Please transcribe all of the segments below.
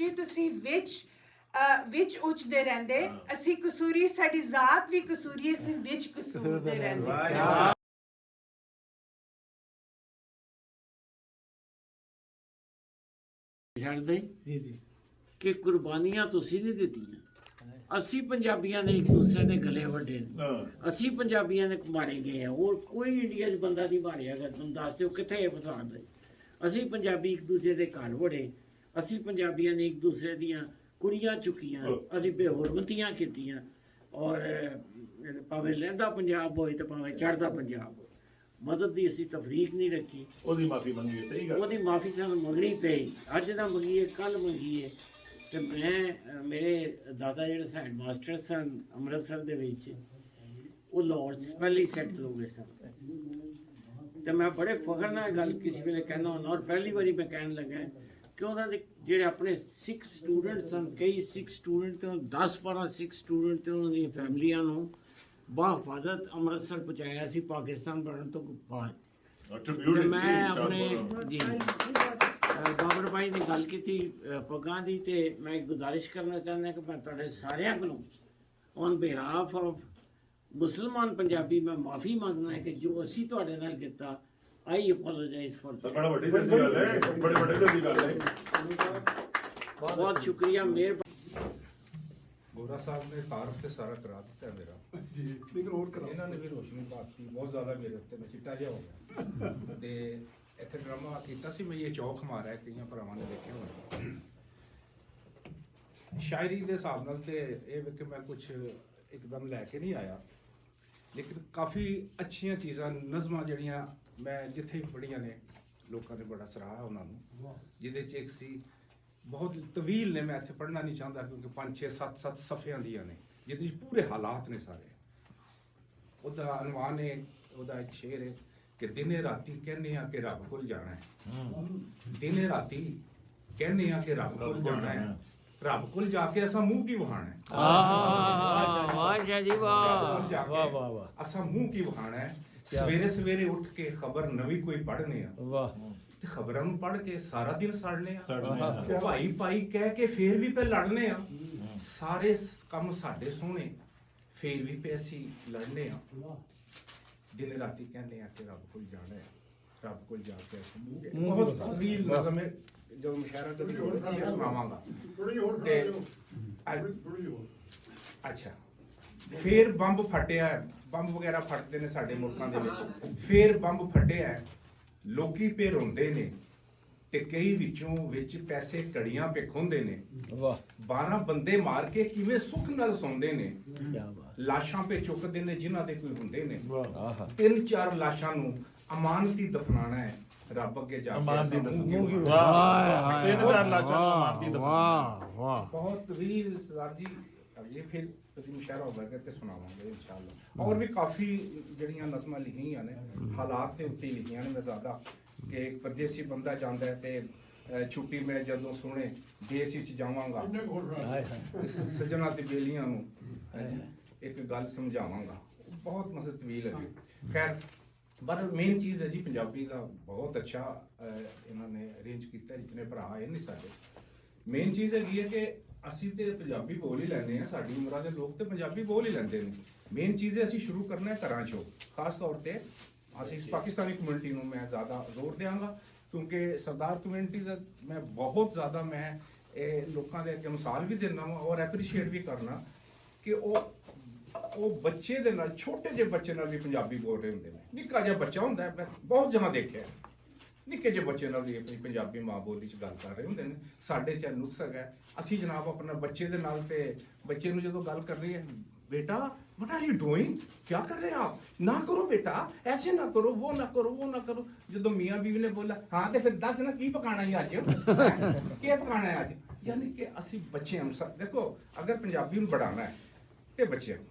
ਉੱਚੀ ਤੁਸੀਂ ਵਿੱਚ ਅ, ਵਿੱਚ ਉੱਚਦੇ ਰਹਿੰਦੇ। ਅਸੀਂ ਕਸੂਰੀ ਸਾਡੀ ਜ਼ਾਤ ਵੀ ਕਸੂਰੀ ਅਸੀਂ ਵਿੱਚ ਕਸੂਰਦੇ ਰਹਿੰਦੇ। ਛੱਡਦੇ ਜੀ ਜੀ। ਕਿ ਕੁਰਬਾਨੀਆਂ ਤੁਸੀਂ ਨਹੀਂ ਦਿੱਤੀਆਂ। ਅਸੀਂ ਪੰਜਾਬੀਆਂ ਨੇ ਇੱਕ ਦੂਸਰੇ ਦੇ ਗਲੇ ਵੱਡੇ ਨੇ। ਅਸੀਂ ਪੰਜਾਬੀਆਂ ਨੇ ਮਾਰੇ ਗਏ ਆ। ਹੋਰ ਕੋਈ ਇੰਡੀਆ 'ਚ ਬੰਦਾ ਨਹੀਂ ਮਾਰਿਆ ਗਿਆ। ਤੁਹਾਨੂੰ ਦੱਸ ਦਿਓ ਕਿੱਥੇ ਇਹ ਫਸਾਦ ਅਸੀਂ ਪੰਜਾਬੀ ਇੱਕ ਦੂਜੇ ਦੇ ਘਰ ਵੜੇ। ਅਸੀਂ ਪੰਜਾਬੀਆਂ ਨੇ ਇੱਕ ਦੂਸਰੇ ਦੀਆਂ ਕੁੜੀਆਂ ਚੁੱਕੀਆਂ ਅਸੀਂ ਬੇਹਰਮਤੀਆਂ ਕੀਤੀਆਂ। ਔਰ ਭਾਵੇਂ ਲਹਿੰਦਾ ਪੰਜਾਬ ਹੋਏ ਤੇ ਭਾਵੇਂ ਚੜ੍ਹਦਾ ਪੰਜਾਬ ਹੋਏ ਮਦਦ ਦੀ ਅਸੀਂ ਤਫਰੀਕ ਨਹੀਂ ਰੱਖੀ। ਉਹਦੀ ਮਾਫੀ ਮੰਗੀ ਸਹੀ ਗੱਲ। ਉਹਦੀ ਮਾਫੀ ਸਾਨੂੰ ਮੰਗਣੀ ਪਈ। ਅੱਜ ਨਾ ਮੰਗੀਏ ਕੱਲ ਮੰਗੀਏ। ਤੇ ਮੈਂ ਮੇਰੇ ਦਾਦਾ ਜਿਹੜੇ ਹੈਡ ਮਾਸਟਰ ਸਨ ਅੰਮ੍ਰਿਤਸਰ ਦੇ ਵਿੱਚ ਉਹ ਲਾਹੌਰ 'ਚ ਪਹਿਲੀ ਸੈਟਲ ਹੋ ਗਏ ਸਨ। ਤੇ ਮੈਂ ਬੜੇ ਫਖਰ ਨਾਲ ਗੱਲ ਕਿਸੇ ਵੇਲੇ ਕਹਿਣਾ ਹੁੰਦਾ ਔਰ ਪਹਿਲੀ ਵਾਰੀ ਮੈਂ ਕਹਿਣ ਲੱਗਾ ਕਿ ਉਹਨਾਂ ਦੇ ਜਿਹੜੇ ਆਪਣੇ ਸਿੱਖ ਸਟੂਡੈਂਟ ਸਨ ਕਈ ਸਿੱਖ ਸਟੂਡੈਂਟ ਤੇ 10 12 ਸਿੱਖ ਸਟੂਡੈਂਟ ਤੇ ਉਹਨਾਂ ਦੀਆਂ ਫੈਮਲੀਆਂ ਨੂੰ ਬਾਹਫਾਜ਼ਤ ਅੰਮ੍ਰਿਤਸਰ ਪਹੁੰਚਾਇਆ ਸੀ ਪਾਕਿਸਤਾਨ ਬਣਨ ਤੋਂ ਬਾਅਦ। ਤੇ ਮੈਂ ਆਪਣੇ ਜੀ। ਬਾਬਰ ਭਾਈ ਨੇ ਗੱਲ ਕੀਤੀ ਪੱਗਾਂ ਦੀ ਤੇ ਮੈਂ ਗੁਜ਼ਾਰਿਸ਼ ਕਰਨਾ ਚਾਹੁੰਦਾ ਕਿ ਮੈਂ ਤੁਹਾਡੇ ਸਾਰਿਆਂ ਕੋਲੋਂ ਔਨ ਬਿਹਾਫ ਆਫ ਮੁਸਲਮਾਨ ਪੰਜਾਬੀ ਮੈਂ ਮਾਫੀ ਮੰਗਦਾ ਹੈ ਕਿ ਜੋ ਅਸੀਂ ਤੁਹਾਡੇ ਨਾਲ ਕੀਤਾ ਆਈ ਅਪੋਲੋਜਾਈਜ਼ ਫॉर ਬੜਾ ਵੱਡੀ ਗੱਲ ਹੈ ਬੜੇ ਵੱਡੇ ਦੀ ਗੱਲ ਹੈ। ਬਹੁਤ ਸ਼ੁਕਰੀਆ ਮਿਹਰਬਾਨੀ ਗੋਰਾ ਸਾਹਿਬ ਨੇ ਤਾਰਫ ਤੇ ਸਾਰਾ ਕਰਾ ਦਿੱਤਾ ਮੇਰਾ। ਜੀ ਲੇਕਿਨ ਹੋਰ ਕਰਾ ਇਹਨਾਂ ਨੇ ਵੀ ਰੋਸ਼ਨੀ ਪਾਤੀ ਬਹੁਤ ਜ਼ਿਆਦਾ ਮੇਰੇ ਉੱਤੇ ਮੈਂ ਚਿੱਟਾ ਜਿਹਾ ਹੋ ਗਿਆ। ਤੇ ਇੱਥੇ ਡਰਾਮਾ ਕੀਤਾ ਸੀ ਮੈਂ ਇਹ ਚੌਕ ਮਾਰਿਆ ਕਈਆਂ ਭਰਾਵਾਂ ਨੇ ਦੇਖਿਆ ਹੋਣਾ। ਸ਼ਾਇਰੀ ਦੇ ਹਿਸਾਬ ਨਾਲ ਤੇ ਇਹ ਵੀ ਕਿ ਮੈਂ ਕੁਝ ਇੱਕਦਮ ਲੈ ਕੇ ਨਹੀਂ ਆਇਆ। ਲੇਕਿਨ ਕਾਫੀ ਅੱਛੀਆਂ ਚੀਜ਼ਾਂ ਨਜ਼ਮਾਂ ਜਿਹੜੀਆਂ ਮੈਂ ਜਿੱਥੇ ਵੀ ਪੜ੍ਹੀਆਂ ਨੇ ਲੋਕਾਂ ਨੇ ਬੜਾ ਸਰਾਹਿਆ ਉਹਨਾਂ ਨੂੰ। ਜਿਹਦੇ ਚ ਇੱਕ ਸੀ ਬਹੁਤ ਤਵੀਲ ਨੇ ਮੈਂ ਇੱਥੇ ਪੜ੍ਹਨਾ ਨਹੀਂ ਚਾਹੁੰਦਾ ਕਿਉਂਕਿ 5 6 7 7 ਸਫ਼ਿਆਂ ਦੀਆਂ ਨੇ। ਜਿਹਦੇ ਚ ਪੂਰੇ ਹਾਲਾਤ ਨੇ ਸਾਰੇ। ਉਹਦਾ ਅਨਵਾਨ ਹੈ ਉਹਦਾ ਇੱਕ ਸ਼ੇਰ ਹੈ ਕਿ ਦਿਨੇ ਰਾਤੀ ਕਹਿੰਦੇ ਆ ਕਿ ਰੱਬ ਕੋਲ ਜਾਣਾ ਹੈ। ਦਿਨੇ ਰਾਤੀ ਕਹਿੰਦੇ ਆ ਕਿ ਰੱਬ ਕੋਲ ਜਾਣਾ ਹੈ। ਰੱਬ ਕੋਲ ਜਾ ਕੇ ਅਸਾਂ ਮੂੰਹ ਕੀ ਵਹਾਣਾ ਹੈ? ਵਾਹ। ਜੀ ਵਾਹ ਵਾਹ ਵਾਹ। ਅਸਾਂ ਮੂੰਹ ਕੀ ਵਹਾਣਾ ਹੈ? ਸਵੇਰੇ ਸਵੇਰੇ ਉੱਠ ਕੇ ਖਬਰ ਨਵੀਂ ਕੋਈ ਪੜ੍ਹਨੇ ਆ। ਵਾਹ। ਤੇ ਖਬਰਾਂ ਨੂੰ ਪੜ੍ਹ ਕੇ ਸਾਰਾ ਦਿਨ ਸੜਨੇ ਆ। ਸੜਨੇ ਆ। ਉਹ ਭਾਈ ਭਾਈ ਕਹਿ ਕੇ ਫੇਰ ਵੀ ਪੇ ਲੜਨੇ ਆ। ਸਾਰੇ ਕੰਮ ਸਾਡੇ ਸੋਹਣੇ ਫੇਰ ਵੀ ਪੇ ਅਸੀਂ ਲੜਨੇ ਆ। ਦਿਨ ਰਾਤੀ ਕਹਿੰਦੇ ਆ ਕਿ ਰੱਬ ਕੋਲ ਜਾਣਾ ਹੈ। ਰੱਬ ਕੋਲ ਜਾ ਕੇ ਅਸੀਂ ਬਹੁਤ ਤਵੀਲ ਨਜ਼ਮ ਹੈ। ਜਦੋਂ ਮੁਸ਼ਾਰਾ ਕਦੀ ਮੈਂ ਸੁਣਾਵਾਂਗਾ। ਤੇ ਅੱਜ- ਅੱਛਾ। ਫੇਰ ਬੰਬ ਫਟਿਆ ਹੈ, ਬੰਬ ਵਗੈਰਾ ਫਟਦੇ ਨੇ ਸਾਡੇ ਮੁਲਕਾਂ ਦੇ ਵਿੱਚ। ਫੇਰ ਬੰਬ ਫਟਿਆ ਹੈ, ਲੋਕੀ ਪੇ ਰੋਂਦੇ ਨੇ ਤੇ ਕਈ ਵਿੱਚੋਂ ਵਿੱਚ ਪੈਸੇ ਕੜੀਆਂ ਪੇ ਖੁੰਦੇ ਨੇ। ਵਾਹ। 12 ਬੰਦੇ ਮਾਰ ਕੇ ਕਿਵੇਂ ਸੁੱਖ ਨਾਲ ਸੌਂਦੇ ਨੇ। ਕੀ ਬਾਤ। ਲਾਸ਼ਾਂ ਪੇ ਚੁੱਕਦੇ ਨੇ ਜਿਨ੍ਹਾਂ ਦੇ ਕੋਈ ਹੁੰਦੇ ਨੇ। ਆਹਾ। ਤਿੰਨ ਚਾਰ ਲਾਸ਼ਾਂ ਨੂੰ ਅਮਾਨਤੀ ਦਫਨਾਣਾ ਹੈ। ਰੱਬ ਅੱਗੇ ਜਾ ਕੇ ਅਮਾਨ ਦੀ ਅਸਾਂ ਮੂੰਹ ਕੀ ਦਫਨਾਉਣੀ। ਵਹਾਉਣਾ। ਤਿੰਨ ਚਾਰ ਲਾਸ਼ਾਂ ਨੂੰ ਮਾਰ ਦੀ ਵਾਹ ਵਾਹ। ਬਹੁਤ ਤਵੀਲ ਸਰਦਾਰ ਜੀ ਅਗਲੇ ਫਿਰ ਕਦੀ ਮੁਸ਼ਾਰਾ ਹੋਵੇਗਾ ਤੇ ਸੁਣਾਵਾਂਗੇ ਇਨਸ਼ਾਅੱਲਾ। ਔਰ ਵੀ ਕਾਫੀ ਜਿਹੜੀਆਂ ਨਜ਼ਮਾਂ ਲਿਖੀਆਂ ਨੇ ਹਾਲਾਤ ਦੇ ਉੱਤੇ ਲਿਖੀਆਂ ਨੇ ਮੈਂ ਜ਼ਿਆਦਾ ਕਿ ਇੱਕ ਪਰਦੇਸੀ ਬੰਦਾ ਜਾਂਦਾ ਹੈ ਤੇ ਛੁੱਟੀ ਮੈਂ ਜਦੋਂ ਸੁਣੇ ਦੇਸ਼ ਵਿੱਚ ਜਾਵਾਂਗਾ। ਸੱਜਣਾ ਤੇ ਬੇਲੀਆਂ ਨੂੰ ਇੱਕ ਗੱਲ ਸਮਝਾਵਾਂਗਾ। ਬਹੁਤ ਮਸਤ ਤਵੀਲ ਹੈ ਖੈਰ ਪਰ ਮੇਨ ਚੀਜ਼ ਹੈ ਜੀ ਪੰਜਾਬੀ ਦਾ ਬਹੁਤ ਅੱਛਾ ਇਹਨਾਂ ਨੇ ਅਰੇਂਜ ਕੀਤਾ ਜਿਤਨੇ ਭਰਾ ਆਏ ਨੇ ਸਾਡੇ। ਮੇਨ ਚੀਜ਼ ਹੈਗੀ ਹੈ ਕਿ ਅਸੀਂ ਤੇ ਪੰਜਾਬੀ ਬੋਲ ਹੀ ਲੈਂਦੇ ਆ ਸਾਡੀ ਉਮਰਾਂ ਦੇ ਲੋਕ ਤੇ ਪੰਜਾਬੀ ਬੋਲ ਹੀ ਲੈਂਦੇ ਨੇ। ਮੇਨ ਚੀਜ਼ ਹੈ ਅਸੀਂ ਸ਼ੁਰੂ ਕਰਨਾ ਹੈ ਘਰਾਂ ਚੋਂ। ਖਾਸ ਤੌਰ ਤੇ ਅਸੀਂ ਪਾਕਿਸਤਾਨੀ ਕਮਿਊਨਿਟੀ ਨੂੰ ਮੈਂ ਜ਼ਿਆਦਾ ਜ਼ੋਰ ਦਿਆਂਗਾ ਕਿਉਂਕਿ ਸਰਦਾਰ ਕਮਿਊਨਿਟੀ ਦਾ ਮੈਂ ਬਹੁਤ ਜ਼ਿਆਦਾ ਮੈਂ ਇਹ ਲੋਕਾਂ ਦੇ ਅੱਗੇ ਮਿਸਾਲ ਵੀ ਦਿੰਦਾ ਹਾਂ ਔਰ ਐਪਰੀਸ਼ੀਏਟ ਵੀ ਕਰਨਾ ਕਿ ਉਹ ਉਹ ਬੱਚੇ ਦੇ ਨਾਲ ਛੋਟੇ ਜਿਹੇ ਬੱਚੇ ਨਾਲ ਵੀ ਪੰਜਾਬੀ ਬੋਲ ਰਹੇ ਹੁੰਦੇ ਨੇ। ਨਿੱਕਾ ਜਿਹਾ ਬੱਚਾ ਹੁੰਦਾ ਮੈਂ ਬਹੁਤ ਜਗ੍ਹਾ ਦੇਖਿਆ। ਨਿੱਕੇ ਜਿਹੇ ਬੱਚੇ ਨਾਲ ਵੀ ਆਪਣੀ ਪੰਜਾਬੀ ਮਾਂ ਬੋਲੀ ਚ ਗੱਲ ਕਰ ਰਹੇ ਹੁੰਦੇ ਨੇ ਸਾਡੇ ਚ ਇਹ ਨੁਕਸ ਹੈਗਾ ਹੈ। ਅਸੀਂ ਜਨਾਬ ਆਪਣਾ ਬੱਚੇ ਦੇ ਨਾਲ ਤੇ ਬੱਚੇ ਨੂੰ ਜਦੋਂ ਗੱਲ ਕਰਨੀ ਹੈ बेटा व्हाट आर यू डूइंग क्या कर रहे हैं आप ना करो बेटा ऐसे ना करो वो ना करो वो ना करो ਜਦੋਂ ਮੀਆਂ ਬੀਵੀ ਨੇ ਬੋਲਾ ਹਾਂ ਤੇ ਫਿਰ ਦੱਸ ਨਾ ਕੀ ਪਕਾਣਾ ਹੈ ਅੱਜ ਕੀ ਪਕਾਣਾ ਹੈ ਅੱਜ ਯਾਨੀ ਕਿ ਅਸੀਂ ਬੱਚਿਆਂ ਨੂੰ ਸਾ- ਦੇਖੋ ਅਗਰ ਪੰਜਾਬੀ ਨੂੰ बढ़ाना ਹੈ ਤੇ ਬੱਚਿਆਂ ਨੂੰ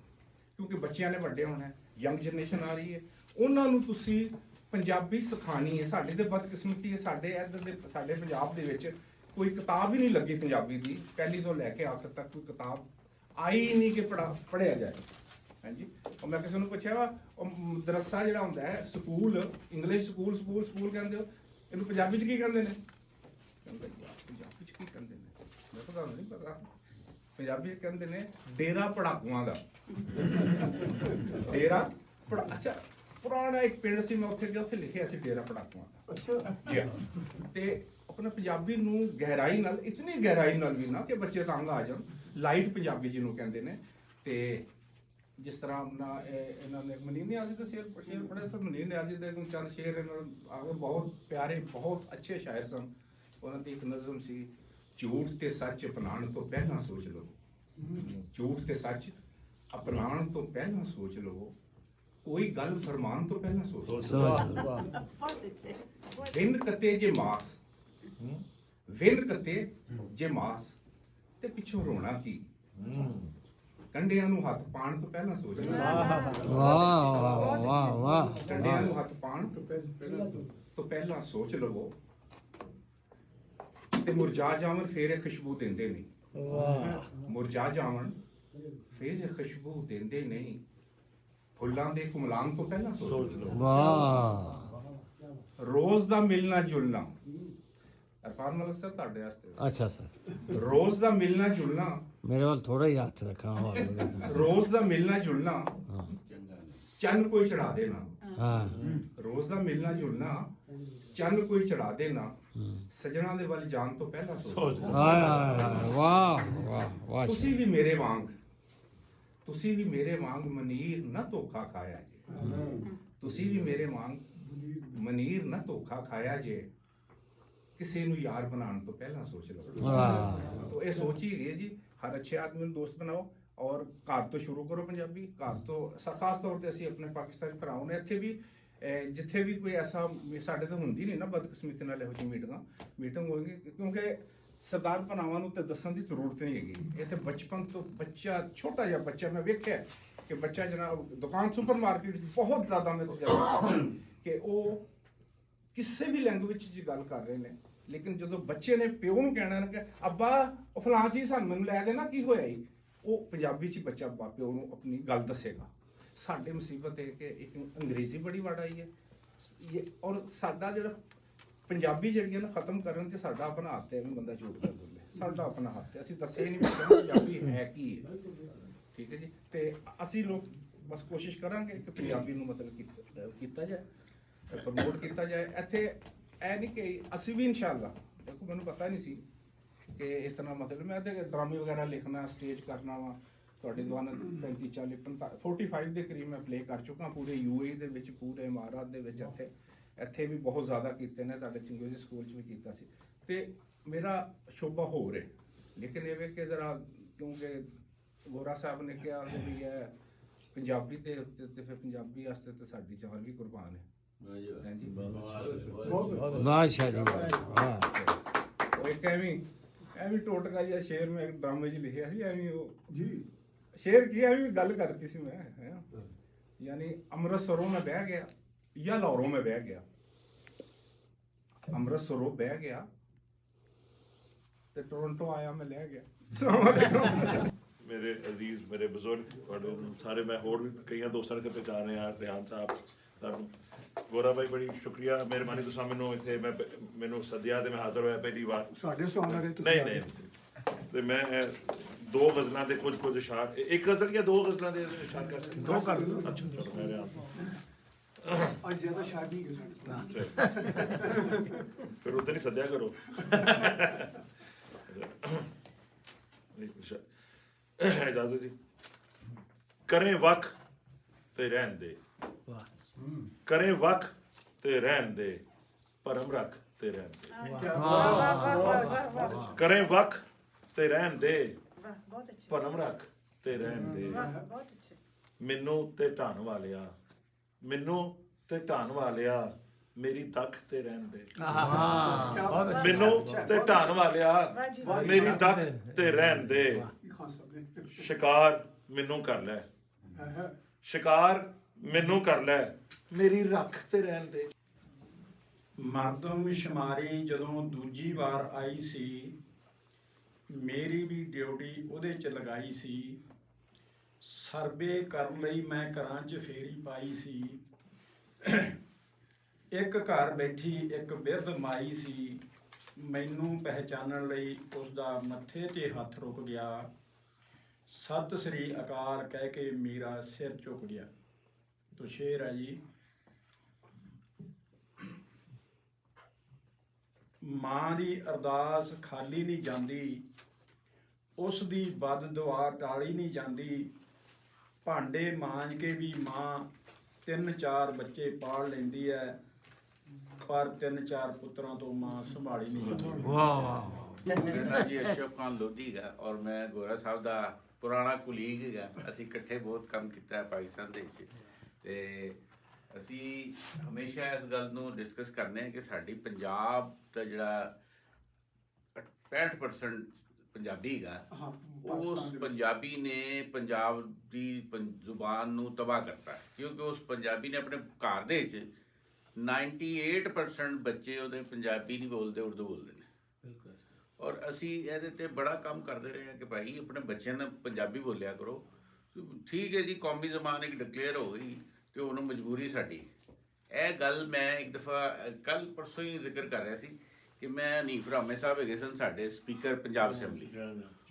ਕਿਉਂਕਿ ਬੱਚਿਆਂ ਨੇ ਵੱਡੇ ਹੋਣਾ ਹੈ ਯੰਗ ਜਨਰੇਸ਼ਨ ਆ ਰਹੀ ਹੈ ਉਹਨਾਂ ਨੂੰ ਤੁਸੀਂ ਪੰਜਾਬੀ ਸਿਖਾਣੀ ਹੈ, ਸਾਡੇ ਤੇ ਬਦਕਿਸਮਤੀ ਹੈ, ਸਾਡੇ ਇੱਧਰ ਦੇ, ਸਾਡੇ ਪੰਜਾਬ ਦੇ ਵਿੱਚ ਕੋਈ ਕਿਤਾਬ ਹੀ ਨਹੀਂ ਲੱਗੀ ਪੰਜਾਬੀ ਦੀ, ਪਹਿਲੀ ਤੋਂ ਲੈ ਕੇ ਆਖਰ ਤੱਕ ਕੋਈ ਕਿਤਾਬ ਆਈ ਹੀ ਨਹੀਂ ਕਿ ਪੜਾ ਪੜਿਆ ਜਾਏ। ਹਾਂਜੀ? ਉਹ ਮੈਂ ਕਿਸੇ ਨੂੰ ਪੁੱਛਿਆ, ਉਹ ਮਦਰਸਾ ਜਿਹੜਾ ਹੁੰਦਾ ਹੈ, school, English school school school ਕਹਿੰਦੇ ਹੋ, ਇਹਨੂੰ ਪੰਜਾਬੀ ਚ ਕੀ ਕਹਿੰਦੇ ਨੇ? ਕਹਿੰਦਾ, ਯਾਰ, ਪੰਜਾਬੀ ਚ ਕੀ ਕਹਿੰਦੇ ਨੇ? ਮੈਂ ਤੁਹਾਨੂੰ ਨਹੀਂ ਪਤਾ। ਪੰਜਾਬੀ ਕਹਿੰਦੇ ਨੇ, ਡੇਰਾ ਪੜਾਕੂਆਂ ਦਾ। ਡੇਰਾ ਪੜਾ ਅੱਛਾ ਪੁਰਾਣਾ ਇੱਕ ਪਿੰਡ ਸੀ ਮੈਂ ਉੱਥੇ ਗਿਆ ਉੱਥੇ ਲਿਖਿਆ ਸੀ ਡੇਰਾ ਪੜਾਕੂਆਂ ਦਾ। ਅੱਛਾ। ਜੀ ਹਾਂ। ਤੇ ਆਪਣਾ ਪੰਜਾਬੀ ਨੂੰ ਗਹਿਰਾਈ ਨਾਲ ਇਤਨੀ ਗਹਿਰਾਈ ਨਾਲ ਵੀ ਨਾ ਕਿ ਬੱਚੇ ਤੰਗ ਆ ਜਾਣ। ਲਾਈਟ ਪੰਜਾਬੀ ਜਿਹਨੂੰ ਕਹਿੰਦੇ ਨੇ। ਤੇ ਜਿਸ ਤਰ੍ਹਾਂ ਆਪਣਾ ਇਹ- ਇਹਨਾਂ ਨੇ ਮਨੀਰ ਨਿਆਜ਼ੀ ਦੇ ਸ਼ੇਰ ਸ਼ੇਰ ਪੜ੍ਹੇ ਸਨ? ਮਨੀਰ ਨਿਆਜ਼ੀ ਦੇ ਕੋਲ ਚੰਦ ਸ਼ੇਰ ਇਹਨਾਂ ਨੂੰ ਆਗੇ ਬਹੁਤ ਪਿਆਰੇ ਬਹੁਤ ਅੱਛੇ ਸ਼ਾਇਰ ਸਨ। ਉਹਨਾਂ ਦੀ ਇੱਕ ਨਜ਼ਮ ਸੀ ਝੂਠ ਤੇ ਸੱਚ ਅਪਣਾਉਣ ਤੋਂ ਪਹਿਲਾਂ ਸੋਚ ਲਓ ਝੂਠ ਤੇ ਸੱਚ ਅਪਣਾਉਣ ਤੋਂ ਪਹਿਲਾਂ ਸੋਚ ਲਓ ਕੋਈ ਗੱਲ ਫਰਮਾਨ ਤੋਂ ਪਹਿਲਾਂ ਸੋਚ ਵਿੰਨ ਕਤੇ ਜੇ ਮਾਸ। ਵਿੰਨ ਕਤੇ ਜੇ ਮਾਸ। ਤੇ ਪਿੱਛੋਂ ਰੋਣਾ ਕੀ? ਕੰਡਿਆਂ ਨੂੰ ਹੱਥ ਪਾਣ ਤੋਂ ਪਹਿਲਾਂ ਸੋਚ ਲਓ। ਵਾਹ ਵਾਹ ਵਾਹ। ਕੰਡਿਆਂ ਨੂੰ ਹੱਥ ਪਾਣ ਤੋਂ ਪਹਿਲਾਂ ਤੋਂ ਪਹਿਲਾਂ ਸੋਚ ਲਵੋ। ਤੇ ਮੁਰਝਾ ਜਾਵਣ ਫੇਰ ਇਹ ਖੁਸ਼ਬੂ ਦਿੰਦੇ ਨਹੀਂ ਵਾਹ। ਮੁਰਝਾ ਜਾਵਣ ਫੇਰ ਇਹ ਖੁਸ਼ਬੂ ਦਿੰਦੇ ਨਹੀਂ ਫੁੱਲਾਂ ਦੇ ਕੁਮਲਾਨ ਤੋਂ ਪਹਿਲਾਂ ਸੋਚ ਲਓ। ਵਾਹ। ਰੋਜ਼ ਦਾ ਮਿਲਣਾ ਜੁਲਣਾ। ਅਰਫਾਨ ਮਲਕ ਸਾਹਿਬ ਤੁਹਾਡੇ ਵਾਸਤੇ। ਅੱਛਾ ਸਰ ਰੋਜ਼ ਦਾ ਮਿਲਣਾ ਜੁਲਣਾ। ਮੇਰੇ ਵੱਲ ਥੋੜਾ ਹੀ ਹੱਥ ਰੱਖਣਾ ਹੋਰ ਰੋਜ਼ ਦਾ ਮਿਲਣਾ ਜੁਲਣਾ। ਚੰਨ ਕੋਈ ਚੜਾ ਦੇਣਾ। ਹਾਂ। ਰੋਜ਼ ਦਾ ਮਿਲਣਾ ਜੁਲਣਾ। ਚੰਨ ਕੋਈ ਚੜਾ ਦੇਣਾ। ਸਜਣਾ ਦੇ ਵੱਲ ਜਾਣ ਤੋਂ ਪਹਿਲਾਂ ਸੋਚ ਆਏ, ਵਾਹ ਵਾਹ ਵਾਹ। ਤੁਸੀਂ ਵੀ ਮੇਰੇ ਵਾਂਗ ਤੁਸੀਂ ਵੀ ਮੇਰੇ ਵਾਂਗ ਮਨੀਰ ਨਾ ਧੋਖਾ ਖਾਇਆ ਜੇ। ਤੁਸੀਂ ਵੀ ਮੇਰੇ ਵਾਂਗ ਮਨੀਰ ਨਾ ਧੋਖਾ ਖਾਇਆ ਜੇ। ਕਿਸੇ ਨੂੰ ਯਾਰ ਬਣਾਉਣ ਤੋਂ ਪਹਿਲਾਂ ਸੋਚ ਲਓ। ਵਾਹ। ਤਾਂ ਇਹ ਸੋਚ ਹੀ ਗਏ ਜੀ ਹਰ ਅੱਛੇ ਆਦਮੀ ਨੂੰ ਦੋਸਤ ਬਣਾਓ ਔਰ ਘਰ ਤੋਂ ਸ਼ੁਰੂ ਕਰੋ ਪੰਜਾਬੀ ਘਰ ਤੋਂ ਖਾਸ ਤੌਰ ਤੇ ਅਸੀਂ ਆਪਣੇ ਪਾਕਿਸਤਾਨ ਭਰਾਵਾਂ ਨੇ ਇੱਥੇ ਵੀ ਜਿੱਥੇ ਵੀ ਕੋਈ ਐਸਾ ਸਾਡੇ ਤੋਂ ਹੁੰਦੀ ਨਹੀਂ ਨਾ ਬਦਕਿਸਮਤੀ ਨਾਲ ਇਹੋ ਜਿਹੀ ਮੀਟਿੰਗਾਂ ਮੀਟਿੰਗ ਹੋਏਗੀ ਕਿਉਂਕਿ ਸਰਦਾਰ ਭਰਾਵਾਂ ਨੂੰ ਤੇ ਦੱਸਣ ਦੀ ਜ਼ਰੂਰਤ ਨਹੀਂ ਹੈਗੀ। ਇਹ ਤੇ ਬਚਪਨ ਤੋਂ ਬੱਚਾ, ਛੋਟਾ ਜਿਹਾ ਬੱਚਾ, ਮੈਂ ਵੇਖਿਆ ਕਿ ਬੱਚਾ ਜਨਾਬ ਦੁਕਾਨ ਸੁਪਰਮਾਰਕਟ ਵਿੱਚ ਬਹੁਤ ਜ਼ਿਆਦਾ ਮੈਂ ਤਜਰਬਾ ਕਿ ਉਹ ਕਿਸੇ ਵੀ ਲੈਂਗੁਏਜ 'ਚ ਗੱਲ ਕਰ ਰਹੇ ਨੇ। ਲੇਕਿਨ ਜਦੋਂ ਬੱਚੇ ਨੇ ਪਿਓ ਨੂੰ ਕਹਿਣਾ ਨਾ ਕਿ ਅੱਬਾ, ਉਹ ਫਲਾਂ ਚੀਜ਼ ਸਾਨੂੰ ਮੈਨੂੰ ਲੈ ਦੇਣਾ ਕੀ ਹੋਇਆ ਜੀ ਉਹ ਪੰਜਾਬੀ 'ਚ ਬੱਚਾ ਪਿਓ ਨੂੰ ਆਪਣੀ ਗੱਲ ਦੱਸੇਗਾ। ਸਾਡੇ ਮੁਸੀਬਤ ਇਹ ਕਿ ਇੱਕ ਅੰਗਰੇਜ਼ੀ ਬੜੀ ਵੜ ਆਈ ਹੈ। ਇਹ ਔਰ ਸਾਡਾ ਜਿਹੜਾ ਪੰਜਾਬੀ ਜਿਹੜੀਆਂ ਨਾ ਖਤਮ ਕਰਨ ਤੇ ਸਾਡਾ ਆਪਣਾ ਹੱਥ ਹੈ ਵੀ ਬੰਦਾ ਝੂਠ ਕਰ ਬੋਲੇ। ਸਾਡਾ ਆਪਣਾ ਹੱਥ ਹੈ। ਅਸੀਂ ਦੱਸਿਆ ਹੀ ਨਹੀਂ ਬੱਚਿਆਂ ਪੰਜਾਬੀ ਹੈ ਕੀ ਹੈ। ਠੀਕ ਹੈ ਜੀ? ਤੇ ਅਸੀਂ ਲੋਕ ਬਸ ਕੋਸ਼ਿਸ਼ ਕਰਾਂਗੇ ਕਿ ਪੰਜਾਬੀ ਨੂੰ ਮਤਲਬ ਕੀਤਾ ਜਾਏ ਪ੍ਰਮੋਟ ਕੀਤਾ ਜਾਏ। ਇੱਥੇ ਇਹ ਨਹੀਂ ਕਿ ਅਸੀਂ ਵੀ ਇਨਸ਼ਾਅੱਲਾ, ਦੇਖੋ ਮੈਨੂੰ ਪਤਾ ਨਹੀਂ ਸੀ ਕਿ ਇਤਨਾ ਮਤਲਬ ਮੈਂ ਤੇ ਡਰਾਮੇ ਵਗੈਰਾ ਲਿਖਣਾ ਸਟੇਜ ਕਰਨਾ ਵਾ। ਤੁਹਾਡੇ ਦੁਆਰਾ 35 40 45 45 ਦੇ ਕਰੀਬ ਮੈਂ ਪਲੇ ਕਰ ਚੁੱਕਾ ਪੂਰੇ ਯੂਏਈ ਦੇ ਵਿੱਚ, ਪੂਰੇ ਇਮਾਰਤ ਦੇ ਵਿੱਚ ਇੱਥੇ। ਇੱਥੇ ਵੀ ਬਹੁਤ ਜ਼ਿਆਦਾ ਕੀਤੇ ਨੇ ਤੁਹਾਡੇ ਚਿੰਗੋਜੀ ਸਕੂਲ 'ਚ ਵੀ ਕੀਤਾ ਸੀ। ਤੇ ਮੇਰਾ ਸ਼ੋਭਾ ਹੋ। ਰਿਹਾ ਲੇਕਿਨ ਇਹ ਵੇ ਕਿ ਜ਼ਰਾ ਕਿਉਂਕਿ ਗੋਰਾ ਸਾਹਿਬ ਨੇ ਕਿਹਾ ਕਿ ਵੀ ਇਹ ਪੰਜਾਬੀ ਦੇ ਉੱਤੇ ਤੇ ਫਿਰ ਪੰਜਾਬੀ ਵਾਸਤੇ ਤੇ ਸਾਡੀ ਜਾਨ ਵੀ ਕੁਰਬਾਨ ਹੈ। ਹਾਂਜੀ। ਬਾਦਸ਼ਾਹ ਜੀ ਵਾਹ ਉਹ ਇੱਕ ਐਵੇਂ ਐਵੇਂ ਟੋਟਕਾ ਜਿਹਾ ਸ਼ੇਰ ਮੈਂ ਇੱਕ ਡਰਾਮੇ 'ਚ ਲਿਖਿਆ ਸੀ ਐਵੇਂ ਉਹ ਜੀ। ਸ਼ੇਰ ਕੀ ਐਵੇਂ ਗੱਲ ਕਰਤੀ ਸੀ ਮੈਂ ਹੈਂ। ਯਾਨੀ ਅੰਮ੍ਰਿਤਸਰੋਂ ਮੈਂ ਬਹਿ ਗਿਆ। ਜਾਂ ਲਾਹੌਰੋਂ ਮੈਂ ਬਹਿ ਗਿਆ। ਅੰਮ੍ਰਿਤਸਰੋਂ ਬਹਿ ਗਿਆ ਤੇ ਟੋਰਾਂਟੋ ਆਇਆ ਮੈਂ ਲੈ ਗਿਆ। ਮੇਰੇ ਅਜ਼ੀਜ਼ ਮੇਰੇ ਬਜ਼ੁਰਗ ਤੁਹਾਡੇ ਨੂੰ ਸਾਰੇ ਮੈਂ ਹੋਰ ਵੀ ਕਈਆਂ ਦੋਸਤਾਂ ਨੇ ਇੱਥੇ ਪਹਿਚਾਨ ਰਿਹਾ ਰਿਹਾਨ ਸਾਹਿਬ ਤੁਹਾਨੂੰ ਗੋਰਾ ਭਾਈ ਬੜੀ ਸ਼ੁਕਰੀਆ ਮਿਹਰਬਾਨੀ ਤੁਸੀਂ ਮੈਨੂੰ ਇੱਥੇ ਮੈਂ ਮੈਨੂੰ ਸੱਦਿਆ ਤੇ ਮੈਂ ਹਾਜ਼ਰ ਹੋਇਆ ਪਹਿਲੀ ਵਾਰ। ਸਾਡੇ ਸਵਾਲ ਆ ਰਹੇ ਤੁਸੀਂ ਨਹੀਂ ਆ ਨਹੀਂ। ਤੇ ਮੈਂ ਦੋ ਗਜ਼ਲਾਂ ਦੇ ਕੁਝ ਕੁਝ ਇਸ਼ਾਰ ਇੱਕ ਗਜ਼ਲ ਜਾਂ ਦੋ ਗਜ਼ਲਾਂ ਦੇ ਇਸ਼ਾਰ ਕਰ ਸਕਦੇ? ਦੋ ਕਰ ਦਿਓ। ਅੱਛਾ ਚਲੋ ਮੈਂ ਰਿਹਾਨ ਅੱਜ ਜ਼ਿਆਦਾ ਸ਼ਾਇਦ ਨਹੀਂ ਫਿਰ ਉਧਰ ਹੀ ਸੱਦਿਆ ਕਰੋ। ਨਹੀਂ। ਇਜਾਜ਼ਤ ਜੀ। ਕਰੇ ਵਕ ਤੇ ਰਹਿਣ ਦੇ। ਵਾਹ। ਕਰੇ ਵਕ ਤੇ ਰਹਿਣ ਦੇ। ਪਰਮ ਰੱਖ ਤੇ ਰਹਿਣ ਦੇ। ਵਾਹ ਵਾਹ ਵਾਹ ਵਾਹ ਵਾਹ ਵਾਹ ਕਰੇ ਵਕ ਤੇ ਰਹਿਣ ਦੇ। ਵਾਹ ਬਹੁਤ ਅੱਛੇ। ਪਰਮ ਰੱਖ ਤੇ ਰਹਿਣ ਦੇ। ਵਾਹ ਬਹੁਤ ਅੱਛੇ। ਮੈਨੂੰ ਤੇ ਢਾਣ ਵਾਲਿਆ। ਮੈਨੂੰ ਤੇ ਢਾਣ ਵਾਲਿਆ ਮੇਰੀ ਤੱਕ ਤੇ ਰਹਿਣ ਦੇ। ਮੈਨੂੰ ਤੇ ਢਾਣ ਵਾਲਿਆ। ਮੇਰੀ ਤੱਕ ਤੇ ਰਹਿਣ ਦੇ। ਸ਼ਿਕਾਰ ਮੈਨੂੰ ਕਰ ਲੈ। ਸ਼ਿਕਾਰ ਮੈਨੂੰ ਕਰ ਲੈ। ਮੇਰੀ ਰੱਖ ਤੇ ਰਹਿਣ ਦੇ। ਮਰਦਮ ਸ਼ੁਮਾਰੀ ਜਦੋਂ ਦੂਜੀ ਵਾਰ ਆਈ ਸੀ ਮੇਰੀ ਵੀ ਡਿਊਟੀ ਉਹਦੇ ਚ ਲਗਾਈ ਸੀ। ਸਰਵੇ ਕਰਨ ਲਈ ਮੈਂ ਘਰਾਂ 'ਚ ਫੇਰੀ ਪਾਈ ਸੀ। ਇੱਕ ਘਰ ਬੈਠੀ ਇੱਕ ਬਿਰਧ ਮਾਈ ਸੀ। ਮੈਨੂੰ ਪਹਿਚਾਨਣ ਲਈ ਉਸ ਦਾ ਮੱਥੇ ਤੇ ਹੱਥ ਰੁਕ ਗਿਆ। ਸਤਿ ਸ੍ਰੀ ਅਕਾਲ ਕਹਿ ਕੇ ਮੇਰਾ ਸਿਰ ਝੁਕ ਗਿਆ। ਤੋ ਸ਼ੇਰ ਹੈ ਜੀ। ਮਾਂ ਦੀ ਅਰਦਾਸ ਖਾਲੀ ਨਹੀਂ ਜਾਂਦੀ। ਉਸ ਦੀ ਬਦ ਦੁਆ ਟਾਲੀ ਨਹੀਂ ਜਾਂਦੀ। ਭਾਂਡੇ ਮਾਂਜ ਕੇ ਵੀ ਮਾਂ ਤਿੰਨ ਚਾਰ ਬੱਚੇ ਪਾਲ ਲੈਂਦੀ ਹੈ ਪਰ ਤਿੰਨ ਚਾਰ ਪੁੱਤਰਾਂ ਤੋਂ ਮਾਂ ਸੰਭਾਲੀ ਨਹੀਂ ਜਾਂਦੀ। ਵਾਹ ਵਾਹ ਮੇਰਾ ਜੀ ਅਸ਼ਰਫ ਖਾਨ ਲੋਧੀ ਹੈ ਔਰ ਮੈਂ ਗੋਰਾ ਸਾਹਿਬ ਦਾ ਪੁਰਾਣਾ ਕੁਲੀਗ ਹੈਗਾ ਅਸੀਂ ਇਕੱਠੇ ਬਹੁਤ ਕੰਮ ਕੀਤਾ ਹੈ ਪਾਕਿਸਤਾਨ ਦੇ ਵਿੱਚ। ਤੇ ਅਸੀਂ ਹਮੇਸ਼ਾ ਇਸ ਗੱਲ ਨੂੰ ਡਿਸਕਸ ਕਰਨੇ ਕਿ ਸਾਡੀ ਪੰਜਾਬ ਦਾ ਜਿਹੜਾ 65% ਪੰਜਾਬੀ ਹੈਗਾ। ਹਾਂ ਉਸ ਪੰਜਾਬੀ ਨੇ ਪੰਜਾਬ ਦੀ ਜ਼ੁਬਾਨ ਨੂੰ ਤਬਾਹ ਕਰਤਾ। ਹੈ। ਕਿਉਂਕਿ ਉਸ ਪੰਜਾਬੀ ਨੇ ਆਪਣੇ ਘਰ ਦੇ ਵਿੱਚ 98% ਬੱਚੇ ਉਹਦੇ ਪੰਜਾਬੀ ਨਹੀਂ ਬੋਲਦੇ ਉਰਦੂ ਬੋਲਦੇ ਨੇ। ਔਰ ਅਸੀਂ ਇਹਦੇ ਤੇ ਬੜਾ ਕੰਮ ਕਰਦੇ ਰਹੇ ਹਾਂ ਕਿ ਭਾਈ ਆਪਣੇ ਬੱਚਿਆਂ ਨਾਲ ਪੰਜਾਬੀ ਬੋਲਿਆ ਕਰੋ। ਠੀਕ ਹੈ ਜੀ ਕੌਮੀ ਜ਼ਬਾਨ ਇੱਕ ਡਿਕਲੇਅਰ ਹੋ ਗਈ ਤੇ ਉਹਨੂੰ ਮਜਬੂਰੀ ਸਾਡੀ। ਇਹ ਗੱਲ ਮੈਂ ਇੱਕ ਦਫਾ ਕੱਲ ਪਰਸੋਂ ਹੀ ਜ਼ਿਕਰ ਕਰ ਰਿਹਾ ਸੀ। ਕਿ ਮੈਂ ਨੀਫ ਰਾਮੇ ਸਾਹਿਬ ਹੈਗੇ ਸਨ ਸਾਡੇ ਸਪੀਕਰ ਪੰਜਾਬ ਅਸੈਂਬਲੀ।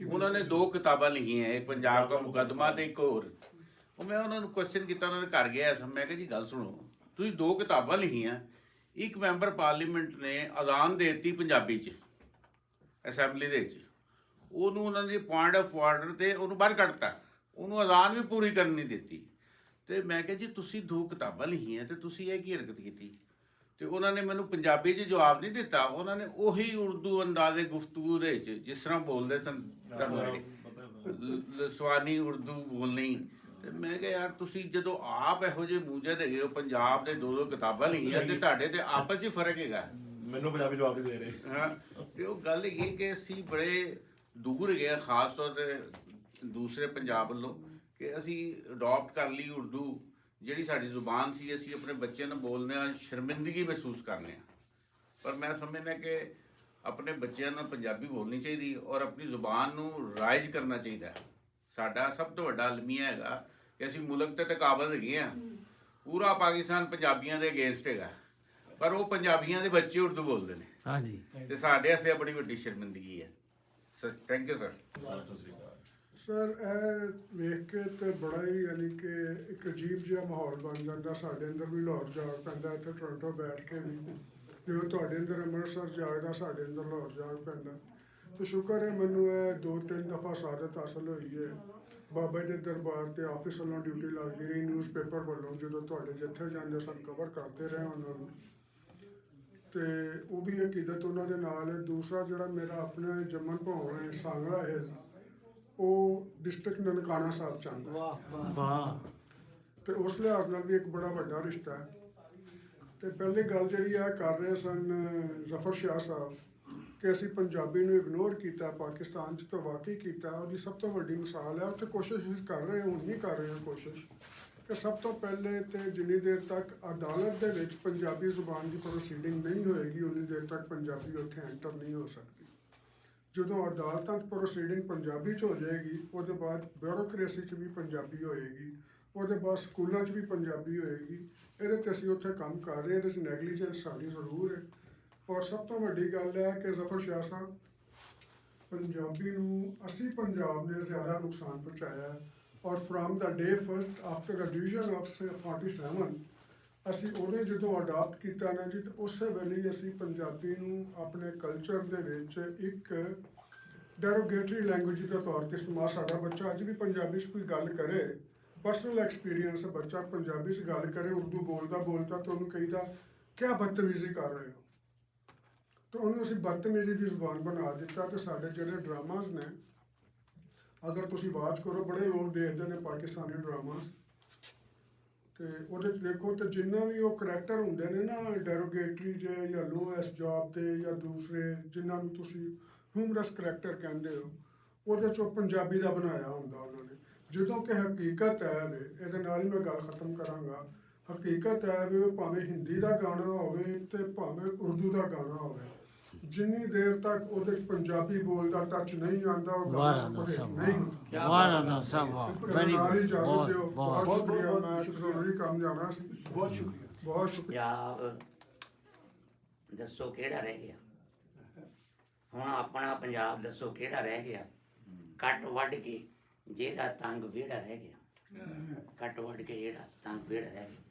ਉਹਨਾਂ ਨੇ ਦੋ ਕਿਤਾਬਾਂ ਲਿਖੀਆਂ ਇੱਕ ਪੰਜਾਬ ਦਾ ਮੁਕੱਦਮਾ ਤੇ ਇੱਕ ਹੋਰ। ਉਹ ਮੈਂ ਉਹਨਾਂ ਨੂੰ ਕੁਐਸਚਨ ਕੀਤਾ ਉਹਨਾਂ ਦੇ ਘਰ ਗਿਆ ਸੀ ਮੈਂ ਕਿਹਾ ਜੀ ਗੱਲ ਸੁਣੋ ਤੁਸੀਂ ਦੋ ਕਿਤਾਬਾਂ ਲਿਖੀਆਂ ਇੱਕ ਮੈਂਬਰ ਪਾਰਲੀਮੈਂਟ ਨੇ ਅਜ਼ਾਨ ਦੇ ਦਿੱਤੀ ਪੰਜਾਬੀ 'ਚ ਅਸੈਂਬਲੀ ਦੇ ਵਿੱਚ ਉਹਨੂੰ ਉਹਨਾਂ ਦੀ ਪੁਆਇੰਟ ਆਫ ਆਰਡਰ ਤੇ ਉਹਨੂੰ ਬਾਹਰ ਕੱਢਤਾ। ਉਹਨੂੰ ਅਜ਼ਾਨ ਵੀ ਪੂਰੀ ਕਰਨ ਨਹੀਂ ਦਿੱਤੀ। ਤੇ ਮੈਂ ਕਿਹਾ ਜੀ ਤੁਸੀਂ ਦੋ ਕਿਤਾਬਾਂ ਲਿਖੀਆਂ ਤੇ ਤੁਸੀਂ ਇਹ ਕੀ ਹਰਕਤ ਕੀਤੀ? ਤੇ ਉਹਨਾਂ ਨੇ ਮੈਨੂੰ ਪੰਜਾਬੀ 'ਚ ਜਵਾਬ ਨਹੀਂ ਦਿੱਤਾ। ਉਹਨਾਂ ਨੇ ਉਹੀ ਉਰਦੂ ਅੰਦਾਜ਼ੇ ਗੁਫ਼ਤਗੂ ਦੇ ਵਿੱਚ ਜਿਸ ਤਰ੍ਹਾਂ ਬੋਲਦੇ ਸਨ ਲਸਵਾਨੀ ਉਰਦੂ ਬੋਲਣੀ। ਤੇ ਮੈਂ ਕਿਹਾ ਯਾਰ ਤੁਸੀਂ ਜਦੋਂ ਆਪ ਇਹੋ ਜਿਹੇ ਮੂਜਦ ਹੈਗੇ ਹੋ ਪੰਜਾਬ ਦੇ ਦੋ ਦੋ ਕਿਤਾਬਾਂ ਲਿਖੀਆਂ ਤੇ ਤੁਹਾਡੇ ਤੇ ਆਪਸ 'ਚ ਹੀ ਫ਼ਰਕ ਹੈਗਾ? ਮੈਨੂੰ ਪੰਜਾਬੀ ਜਵਾਬ ਦੇ ਰਹੇ। ਹਾਂ ਤੇ ਉਹ ਗੱਲ ਇਹ ਕਿ ਅਸੀਂ ਬੜੇ ਦੂਰ ਗਏ ਖਾਸ ਤੌਰ ਤੇ ਦੂਸਰੇ ਪੰਜਾਬ ਵੱਲੋਂ ਕਿ ਅਸੀਂ ਅਡਾਪਟ ਕਰ ਲਈ ਉਰਦੂ ਜਿਹੜੀ ਸਾਡੀ ਜ਼ੁਬਾਨ ਸੀ ਅਸੀਂ ਆਪਣੇ ਬੱਚਿਆਂ ਨੂੰ ਬੋਲਦੇ ਹਾਂ ਸ਼ਰਮਿੰਦਗੀ ਮਹਿਸੂਸ ਕਰਨੇ ਆ ਪਰ ਮੈਂ ਸਮਝਦਾ ਕਿ ਆਪਣੇ ਬੱਚਿਆਂ ਨੂੰ ਪੰਜਾਬੀ ਬੋਲਣੀ ਚਾਹੀਦੀ ਔਰ ਆਪਣੀ ਜ਼ੁਬਾਨ ਨੂੰ ਰਾਇਜ ਕਰਨਾ ਚਾਹੀਦਾ। ਸਾਡਾ ਸਭ ਤੋਂ ਵੱਡਾ ਅਲਮੀਆ ਹੈਗਾ ਕਿ ਅਸੀਂ ਮੁਲਕ ਤੇ ਤਕਾਬਲ ਹੈਗੇ ਆ ਪੂਰਾ ਪਾਕਿਸਤਾਨ ਪੰਜਾਬੀਆਂ ਦੇ ਅਗੇਂਸਟ ਹੈਗਾ। ਪਰ ਉਹ ਪੰਜਾਬੀਆਂ ਦੇ ਬੱਚੇ ਉਰਦੂ ਬੋਲਦੇ ਨੇ। ਹਾਂਜੀ। ਤੇ ਸਾਡੇ ਇਹ ਬੜੀ ਵੱਡੀ ਸ਼ਰਮਿੰਦਗੀ ਹੈ। Sir thank you sir sir ਇਹ ਵੇਖ ਕੇ ਤੇ ਬੜਾ ਹੀ ਯਾਨੀ ਕਿ ਇੱਕ ਅਜੀਬ ਜਿਹਾ ਮਾਹੌਲ ਬਣ ਜਾਂਦਾ ਸਾਡੇ ਅੰਦਰ ਵੀ ਲਾਹੌਰ ਜਾਗ ਪੈਂਦਾ ਇੱਥੇ ਟੋਰਾਂਟੋ ਬੈਠ ਕੇ ਵੀ ਜਿਵੇਂ ਤੁਹਾਡੇ ਅੰਦਰ ਅੰਮ੍ਰਿਤਸਰ ਜਾਗਦਾ ਸਾਡੇ ਅੰਦਰ ਲਾਹੌਰ ਜਾਗ ਪੈਂਦਾ। ਤੇ ਸ਼ੁਕਰ ਹੈ ਮੈਨੂੰ ਇਹ ਦੋ ਤਿੰਨ ਦਫਾ ਸਾਦਤ ਹਾਸਲ ਹੋਈ ਹੈ। ਬਾਬਾ ਜੀ ਦੇ ਦਰਬਾਰ ਤੇ ਆਫਿਸ ਵੱਲੋਂ ਡਿਊਟੀ ਲੱਗਦੀ ਰਹੀ ਨਿਊਜ਼ਪੇਪਰ ਵੱਲੋਂ ਜਦੋਂ ਤੁਹਾਡੇ ਜਿੱਥੇ ਜਾਂਦੇ ਸਨ ਕਵਰ ਕਰਦੇ ਰਹੇ ਉਹਨਾਂ ਨੂੰ। ਤੇ ਉਹ ਵੀ ਅਕੀਦਤ ਉਹਨਾਂ ਦੇ ਨਾਲ ਹੈ। ਦੂਸਰਾ ਜਿਹੜਾ ਮੇਰਾ ਆਪਣਾ ਜੰਮਣ ਭਵਨ ਹੈ ਸਾਂਗਲਾ ਹੈ ਉਹ ਡਿਸਟ੍ਰਿਕਟ ਨਨਕਾਣਾ ਸਾਹਿਬ ਚ ਆਉਂਦਾ ਵਾਹ। ਵਾਹ। ਤੇ ਉਸ ਲਿਹਾਜ਼ ਨਾਲ ਵੀ ਇੱਕ ਬੜਾ ਵੱਡਾ ਰਿਸ਼ਤਾ ਹੈ। ਤੇ ਪਹਿਲੀ ਗੱਲ ਜਿਹੜੀ ਆ, ਕਰ ਰਹੇ ਸਨ ਜ਼ਫਰ ਸ਼ਾਹ ਸਾਹਿਬ ਕਿ ਅਸੀਂ ਪੰਜਾਬੀ ਨੂੰ ਇਗਨੋਰ ਕੀਤਾ, ਪਾਕਿਸਤਾਨ 'ਚ ਤਾਂ ਵਾਕਈ ਕੀਤਾ। ਉਹਦੀ ਸਭ ਤੋਂ ਵੱਡੀ ਮਿਸਾਲ ਹੈ ਉੱਥੇ ਕੋਸ਼ਿਸ਼ ਅਸੀਂ ਕਰ ਰਹੇ ਹਾਂ ਹੁਣ ਨਹੀਂ ਕਰ ਰਹੇ ਹਾਂ ਕੋਸ਼ਿਸ਼। ਕਿ ਸਭ ਤੋਂ ਪਹਿਲੇ ਤੇ ਜਿੰਨੀ ਦੇਰ ਤੱਕ ਅਦਾਲਤ ਦੇ ਵਿੱਚ ਪੰਜਾਬੀ ਜ਼ੁਬਾਨ ਦੀ ਪ੍ਰੋਸੀਡਿੰਗ ਨਹੀਂ ਹੋਏਗੀ, ਉਨੀ ਦੇਰ ਤੱਕ ਪੰਜਾਬੀ ਉੱਥੇ ਐਂਟਰ ਨਹੀਂ ਹੋ ਸਕਦੀ। ਜਦੋਂ ਅਦਾਲਤਾਂ 'ਚ ਪ੍ਰੋਸੀਡਿੰਗ ਪੰਜਾਬੀ 'ਚ ਹੋ ਜਾਏਗੀ, ਉਹਦੇ ਬਾਅਦ ਬਿਊਰੋਕ੍ਰੇਸੀ 'ਚ ਵੀ ਪੰਜਾਬੀ ਹੋਏਗੀ, ਉਹਦੇ ਬਾਅਦ ਸਕੂਲਾਂ 'ਚ ਵੀ ਪੰਜਾਬੀ ਹੋਏਗੀ, ਇਹਦੇ ਤੇ ਅਸੀਂ ਉੱਥੇ ਕੰਮ ਕਰ ਰਹੇ ਇਹਦੇ 'ਚ ਨੈਗਲੀਜੈਂਸ ਸਾਡੀ ਜ਼ਰੂਰ ਹੈ। ਔਰ ਸਭ ਤੋਂ ਵੱਡੀ ਗੱਲ ਹੈ ਕਿ ਜ਼ਫਰ ਸ਼ਾਹ ਸਾਹਿਬ, ਪੰਜਾਬੀ ਨੂੰ ਅਸੀਂ ਪੰਜਾਬ ਨੇ ਜ਼ਿਆਦਾ ਨੁਕਸਾਨ ਪਹੁੰਚਾਇਆ ਔਰ from the day first after uh division of 47 ਅਸੀਂ ਉਹਨੇ ਜਦੋਂ ਅਡਾਪਟ ਕੀਤਾ ਨਾ ਜੀ, ਤਾਂ ਉਸੇ ਵੇਲੇ ਅਸੀਂ ਪੰਜਾਬੀ ਨੂੰ ਆਪਣੇ ਕਲਚਰ ਦੇ ਵਿੱਚ ਇੱਕ ਡੈਰੋਗੇਟਰੀ ਲੈਂਗੁਏਜ ਦੇ ਤੌਰ ਤੇ ਇਸਤੇਮਾਲ, ਸਾਡਾ ਬੱਚਾ ਅੱਜ ਵੀ ਪੰਜਾਬੀ 'ਚ ਕੋਈ ਗੱਲ ਕਰੇ ਪਰਸਨਲ ਐਕਸਪੀਰੀਅੰਸ ਬੱਚਾ ਪੰਜਾਬੀ 'ਚ ਗੱਲ ਕਰੇ, ਉਰਦੂ ਬੋਲਦਾ ਬੋਲਦਾ ਤਾਂ ਉਹਨੂੰ ਕਹੀਦਾ, ਕਿਆ ਬਦਤਮੀਜ਼ੀ ਕਰ ਰਹੇ ਹੋ? ਤਾਂ ਉਹਨੂੰ ਅਸੀਂ ਬਦਤਮੀਜ਼ੀ ਦੀ ਜ਼ੁਬਾਨ ਬਣਾ ਦਿੱਤਾ ਤੇ ਸਾਡੇ ਜਿਹੜੇ ਡਰਾਮਾਸ ਨੇ, ਅਗਰ ਤੁਸੀਂ ਵਾਚ ਕਰੋ, ਬੜੇ ਲੋਕ ਦੇਖਦੇ ਨੇ ਪਾਕਿਸਤਾਨੀ ਡਰਾਮਾਸ ਤੇ ਉਹਦੇ 'ਚ ਦੇਖੋ ਤੇ ਜਿੰਨਾ ਵੀ ਉਹ ਕਰੈਕਟਰ ਹੁੰਦੇ ਨੇ ਨਾ ਡੈਰੋਗੇਟਰੀ ਜੇ ਜਾਂ ਲੋਐਸਟ ਜੌਬ ਤੇ ਜਾਂ ਦੂਸਰੇ ਜਿਨ੍ਹਾਂ ਨੂੰ ਤੁਸੀਂ ਹਿਊਮਰਸ ਕਰੈਕਟਰ ਕਹਿੰਦੇ ਹੋ, ਉਹਦੇ 'ਚੋਂ ਪੰਜਾਬੀ ਦਾ ਬਣਾਇਆ ਹੁੰਦਾ ਉਹਨਾਂ ਨੇ। ਜਦੋਂ ਕਿ ਹਕੀਕਤ ਹੈ ਵੇ, ਇਹਦੇ ਨਾਲ ਹੀ ਮੈਂ ਗੱਲ ਖਤਮ ਕਰਾਂਗਾ। ਹਕੀਕਤ ਹੈ ਵੀ ਭਾਵੇਂ ਹਿੰਦੀ ਦਾ ਗਾਣਾ ਹੋਵੇ ਤੇ ਭਾਵੇਂ ਉਰਦੂ ਦਾ ਗਾਣਾ ਹੋਵੇ ਜਿੰਨੀ ਦੇਰ ਤੱਕ ਉਹਦੇ 'ਚ ਪੰਜਾਬੀ ਬੋਲਦਾ ਟੱਚ ਨਹੀਂ ਆਉਂਦਾ ਉਹ ਵਾਹ ਨਾ ਨਹੀਂ ਹੁੰਦਾ ਵਾਹ। ਨਾ ਸਭ ਵੈਰੀ ਨਾਲ ਹੀ। ਗੁੱਡ ਇਜਾਜ਼ਤ ਬਹੁਤ ਬਹੁਤ ਬਹੁਤ ਮੈਂ ਜ਼ਰੂਰੀ ਕੰਮ ਜਾਣਾ। ਸੀ ਬਹੁਤ ਸ਼ੁਕਰੀਆ। ਬਹੁਤ ਸ਼ੁਕਰੀਆ। ਦੱਸੋ ਕਿਹੜਾ ਰਹਿ ਗਿਆ? ਹੁਣ ਆਪਣਾ ਪੰਜਾਬ ਦੱਸੋ ਕਿਹੜਾ ਰਹਿ ਗਿਆ? ਕੱਟ ਵੱਢ ਕੇ ਜਿਹਦਾ ਤੰਗ ਵਿਹੜਾ ਰਹਿ ਗਿਆ। ਕੱਟ ਵੱਢ ਕੇ ਜਿਹੜਾ ਤੰਗ ਵਿਹੜਾ ਰਹਿ ਗਿਆ।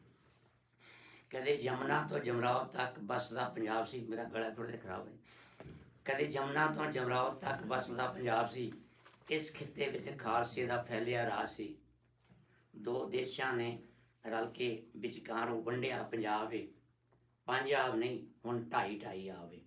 ਕਦੇ ਯਮਨਾ ਤੋਂ ਜਮਰਾਓ ਤੱਕ ਬਸਦਾ ਪੰਜਾਬ ਸੀ ਮੇਰਾ ਗਲਾ ਥੋੜਾ ਜਿਹਾ ਖਰਾਬ ਹੈ ਕਦੇ ਯਮਨਾ ਤੋਂ ਜਮਰਾਓ ਤੱਕ ਬਸਦਾ ਪੰਜਾਬ ਸੀ ਇਸ ਖਿੱਤੇ ਵਿੱਚ ਖਾਲਸੇ ਦਾ ਫੈਲਿਆ ਰਾਜ ਸੀ। ਦੋ ਦੇਸ਼ਾਂ ਨੇ ਰਲ ਕੇ ਵਿਚਕਾਰੋਂ ਵੰਡਿਆ ਪੰਜਾਬ ਏ। ਪੰਜ ਆਬ ਨਹੀਂ ਹੁਣ ਢਾਈ ਢਾਈ ਆਵੇ